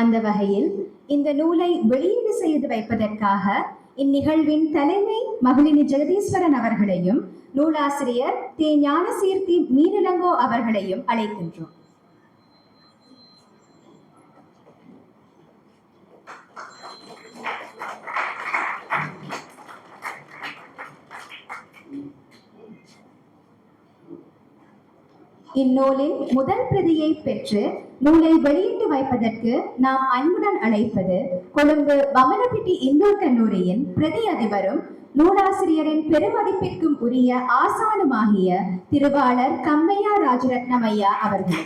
அந்த வகையில் இந்த நூலை வெளியீடு செய்து வைப்பதற்காக இந்நிகழ்வின் தலைமை மகளினி ஜெகதீஸ்வரன் அவர்களையும் நூலாசிரியர் தே ஞானசீர்த்தி மீனிலங்கோ அவர்களையும் அழைக்கின்றோம். இந்நூலின் முதல் பிரதியை பெற்று நூலை வெளியிட்டு வைப்பதற்கு நாம் அன்புடன் அழைப்பது கொழும்பு வமனப்பிட்டி இந்து கல்லூரியின் பிரதி அதிபரும் நூலாசிரியரின் பெருமதிப்பிற்கும் உரிய ஆசானுமாகிய திருவாளர் கம்மையா ராஜரத்னமையா அவர்கள்.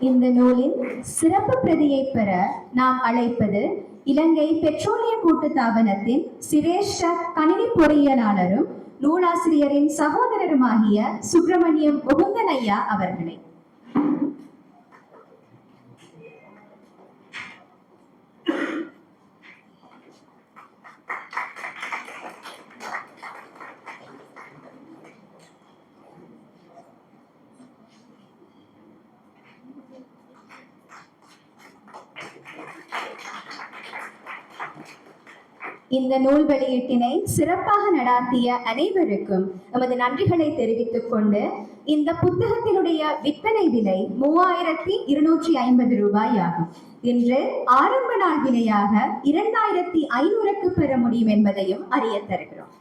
இந்த நூலின் சிறப்பு பிரதியை பெற நாம் அழைப்பது இலங்கை பெட்ரோலிய கூட்டுத்தாபனத்தின் சிரேஷ்ட கணினி பொறியியலாளரும் நூலாசிரியரின் சகோதரருமாகிய சுப்பிரமணியம் உகுந்தனையா அவர்களை. இந்த நூல் வெளியீட்டினை சிறப்பாக நடாத்திய அனைவருக்கும் நமது நன்றிகளை தெரிவித்துக் கொண்டு இந்த புத்தகத்தினுடைய விற்பனை விலை மூவாயிரத்தி இருநூற்றி ஐம்பது ரூபாய் ஆகும் இன்று ஆரம்ப நாள் விலையாக இரண்டாயிரத்தி ஐநூறுக்கு பெற முடியும் என்பதையும் அறிய தருகிறோம்.